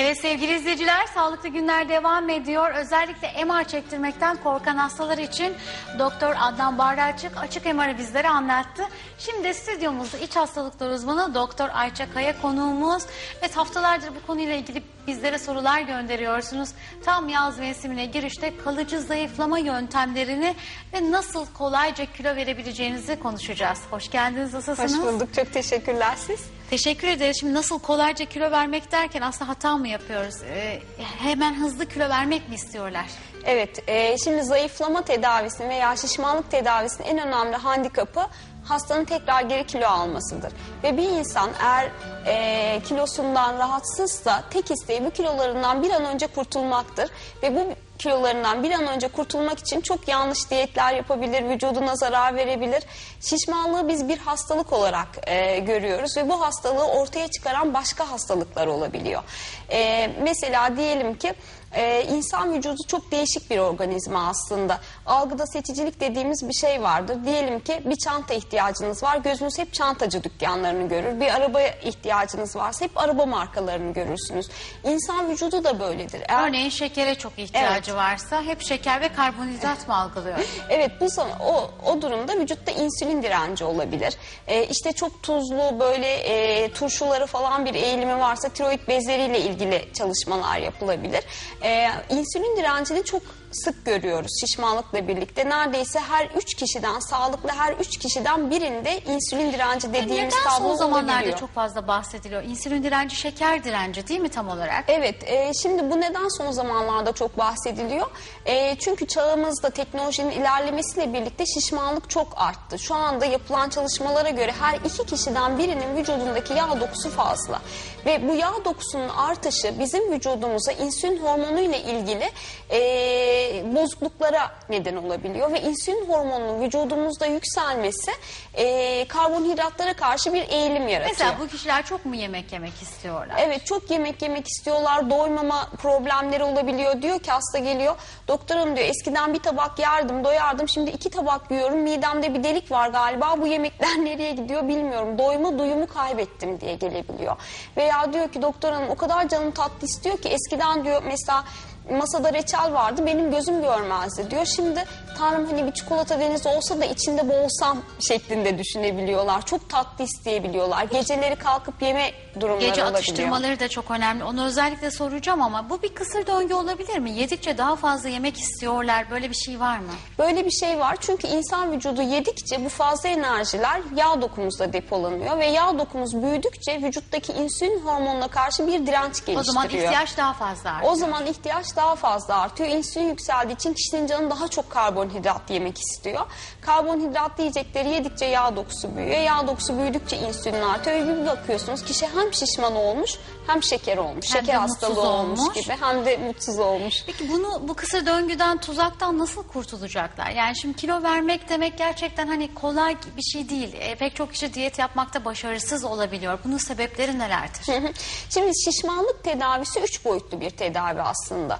Evet sevgili izleyiciler sağlıklı günler devam ediyor. Özellikle MR çektirmekten korkan hastalar için Doktor Adnan Barraçık açık MR'ı bizlere anlattı. Şimdi stüdyomuzda iç hastalıklar uzmanı Doktor Ayça Kaya konuğumuz. Evet haftalardır bu konuyla ilgili bizlere sorular gönderiyorsunuz. Tam yaz mevsimine girişte kalıcı zayıflama yöntemlerini ve nasıl kolayca kilo verebileceğinizi konuşacağız. Hoş geldiniz nasılsınız? Hoş bulduk. Çok teşekkürler siz. Teşekkür ederiz. Şimdi nasıl kolayca kilo vermek derken aslında hata mı yapıyoruz? Ee, hemen hızlı kilo vermek mi istiyorlar? Evet, e, şimdi zayıflama tedavisinin veya şişmanlık tedavisinin en önemli handikapı hastanın tekrar geri kilo almasıdır. Ve bir insan eğer e, kilosundan rahatsızsa tek isteği bu kilolarından bir an önce kurtulmaktır. Ve bu kilolarından bir an önce kurtulmak için çok yanlış diyetler yapabilir, vücuduna zarar verebilir. Şişmanlığı biz bir hastalık olarak e, görüyoruz ve bu hastalığı ortaya çıkaran başka hastalıklar olabiliyor. E, mesela diyelim ki ee, insan vücudu çok değişik bir organizma aslında. Algıda seçicilik dediğimiz bir şey vardır. Diyelim ki bir çanta ihtiyacınız var. Gözünüz hep çantacı dükkanlarını görür. Bir araba ihtiyacınız varsa hep araba markalarını görürsünüz. İnsan vücudu da böyledir. Eğer Örneğin şekere çok ihtiyacı varsa hep şeker ve karbonhidrat mı algılıyor? Evet bu o, o durumda vücutta insülin direnci olabilir. Ee, işte çok tuzlu böyle e, turşuları falan bir eğilimi varsa tiroid bezleriyle ilgili çalışmalar yapılabilir. Ee, insülin direncini çok sık görüyoruz şişmanlıkla birlikte. Neredeyse her üç kişiden sağlıklı her üç kişiden birinde insülin direnci dediğimiz Neden tablo son zamanlarda olabiliyor. çok fazla bahsediliyor? İnsülin direnci şeker direnci değil mi tam olarak? Evet, e, şimdi bu neden son zamanlarda çok bahsediliyor? E, çünkü çağımızda teknolojinin ilerlemesiyle birlikte şişmanlık çok arttı. Şu anda yapılan çalışmalara göre her iki kişiden birinin vücudundaki yağ dokusu fazla. Ve bu yağ dokusunun artışı bizim vücudumuza insülin hormonu ile ilgili e, bozukluklara neden olabiliyor. Ve insülin hormonunun vücudumuzda yükselmesi e, karbonhidratlara karşı bir eğilim yaratıyor. Mesela bu kişiler çok mu yemek yemek istiyorlar? Evet çok yemek yemek istiyorlar. Doymama problemleri olabiliyor. Diyor ki hasta geliyor. Doktorum diyor eskiden bir tabak yerdim doyardım. Şimdi iki tabak yiyorum. Midemde bir delik var galiba. Bu yemekler nereye gidiyor bilmiyorum. Doyma duyumu kaybettim diye gelebiliyor. Veya diyor ki doktor hanım o kadar canım tatlı istiyor ki eskiden diyor mesela masada reçel vardı benim gözüm görmezdi diyor. Şimdi tanrım hani bir çikolata denizi olsa da içinde boğulsam şeklinde düşünebiliyorlar. Çok tatlı isteyebiliyorlar. Geceleri kalkıp yeme durumları Gece olabiliyor. atıştırmaları da çok önemli. Onu özellikle soracağım ama bu bir kısır döngü olabilir mi? Yedikçe daha fazla yemek istiyorlar. Böyle bir şey var mı? Böyle bir şey var çünkü insan vücudu yedikçe bu fazla enerjiler yağ dokumuzda depolanıyor ve yağ dokumuz büyüdükçe vücuttaki insülin hormonuna karşı bir direnç geliştiriyor. O zaman ihtiyaç daha fazla artıyor. O zaman ihtiyaç daha fazla artıyor. İnsülin yükseldiği için kişinin canı daha çok karbonhidrat yemek istiyor. Karbonhidratlı yiyecekleri yedikçe yağ dokusu büyüyor. Yağ dokusu büyüdükçe insülin artıyor. Ve bir bakıyorsunuz kişi hem şişman olmuş hem şeker olmuş. Hem şeker hastalığı olmuş. olmuş. gibi hem de mutsuz olmuş. Peki bunu bu kısır döngüden tuzaktan nasıl kurtulacaklar? Yani şimdi kilo vermek demek gerçekten hani kolay bir şey değil. E, pek çok kişi diyet yapmakta başarısız olabiliyor. Bunun sebepleri nelerdir? Şimdi şişmanlık tedavisi üç boyutlu bir tedavi aslında.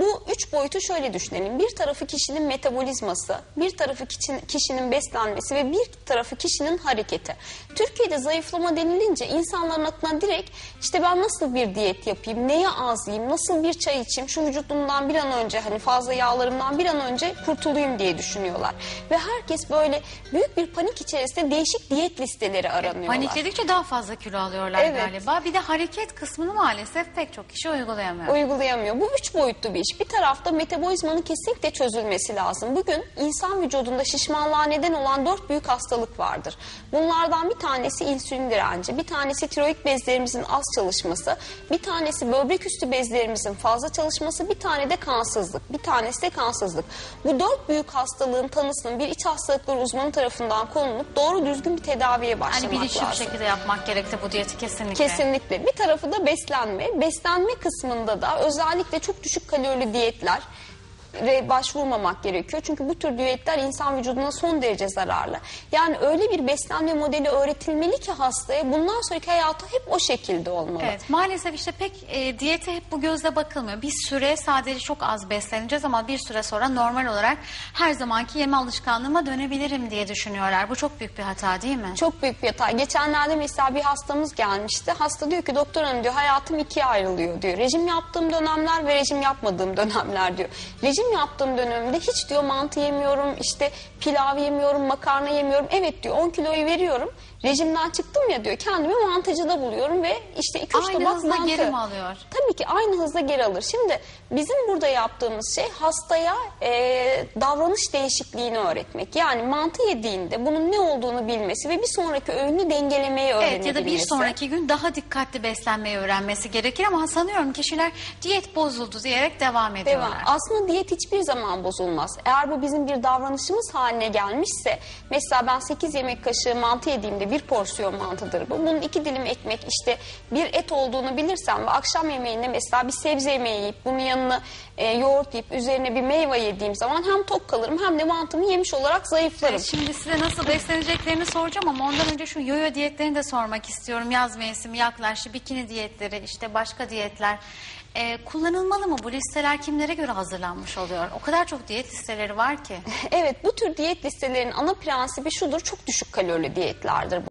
Bu üç boyutu şöyle düşünelim. Bir tarafı kişinin metabolizması, bir tarafı kişinin, beslenmesi ve bir tarafı kişinin hareketi. Türkiye'de zayıflama denilince insanların aklına direkt işte ben nasıl bir diyet yapayım, neye az yiyeyim, nasıl bir çay içeyim, şu vücudumdan bir an önce hani fazla yağlarımdan bir an önce kurtulayım diye düşünüyorlar. Ve herkes böyle büyük bir panik içerisinde değişik diyet listeleri aranıyorlar. Panikledikçe daha fazla kilo alıyorlar Evet. galiba. Bir de hareket kısmını maalesef pek çok kişi uygulayamıyor. uygulayamıyor. Bu üç boyutlu bir iş. Bir tarafta metabolizmanın kesinlikle çözülmesi lazım. Bugün insan vücudunda şişmanlığa neden olan dört büyük hastalık vardır. Bunlardan bir tanesi insülin direnci, bir tanesi tiroid bezlerimizin az çalışması, bir tanesi böbrek üstü bezlerimizin fazla çalışması, bir tane de kansızlık, bir tanesi de kansızlık. Bu dört büyük hastalığın tanısının bir iç hastalıklar uzmanı tarafından konulup doğru düzgün bir tedaviye başlamak bilinçli bir lazım. şekilde yapmak gerekti bu diyeti kesinlikle. Kesinlikle. Bir tarafı da beslenme. Beslenme kısmında da özellikle çok düşük kalorili diyetler başvurmamak gerekiyor. Çünkü bu tür diyetler insan vücuduna son derece zararlı. Yani öyle bir beslenme modeli öğretilmeli ki hastaya bundan sonraki hayatı hep o şekilde olmalı. Evet maalesef işte pek e, diyete hep bu gözle bakılmıyor. Bir süre sadece çok az besleneceğiz ama bir süre sonra normal olarak her zamanki yeme alışkanlığıma dönebilirim diye düşünüyorlar. Bu çok büyük bir hata değil mi? Çok büyük bir hata. Geçenlerde mesela bir hastamız gelmişti. Hasta diyor ki doktor hanım diyor hayatım ikiye ayrılıyor diyor. Rejim yaptığım dönemler ve rejim yapmadığım dönemler diyor. Rejim yaptığım dönemde hiç diyor mantı yemiyorum, işte pilav yemiyorum, makarna yemiyorum. Evet diyor 10 kiloyu veriyorum. Rejimden çıktım ya diyor kendimi mantıcıda buluyorum ve işte 2-3 Aynı tabak hızla mantı. geri mi alıyor? Tabii ki aynı hızla geri alır. Şimdi bizim burada yaptığımız şey hastaya e, davranış değişikliğini öğretmek. Yani mantı yediğinde bunun ne olduğunu bilmesi ve bir sonraki öğünü dengelemeyi öğrenebilmesi. Evet ya da bir sonraki gün daha dikkatli beslenmeyi öğrenmesi gerekir ama sanıyorum kişiler diyet bozuldu diyerek devam ediyorlar. Devam. Aslında diyet hiçbir zaman bozulmaz. Eğer bu bizim bir davranışımız haline gelmişse, mesela ben 8 yemek kaşığı mantı yediğimde bir porsiyon mantıdır bu. Bunun iki dilim ekmek işte bir et olduğunu bilirsem ve akşam yemeğinde mesela bir sebze yemeği yiyip bunun yanına e, yoğurt yiyip üzerine bir meyve yediğim zaman hem tok kalırım hem de mantımı yemiş olarak zayıflarım. Evet, şimdi size nasıl besleneceklerini soracağım ama ondan önce şu yoyo diyetlerini de sormak istiyorum. Yaz mevsimi yaklaştı. Bikini diyetleri, işte başka diyetler. Ee, kullanılmalı mı? Bu listeler kimlere göre hazırlanmış oluyor? O kadar çok diyet listeleri var ki. Evet bu tür diyet listelerinin ana prensibi şudur çok düşük kalorili diyetlerdir.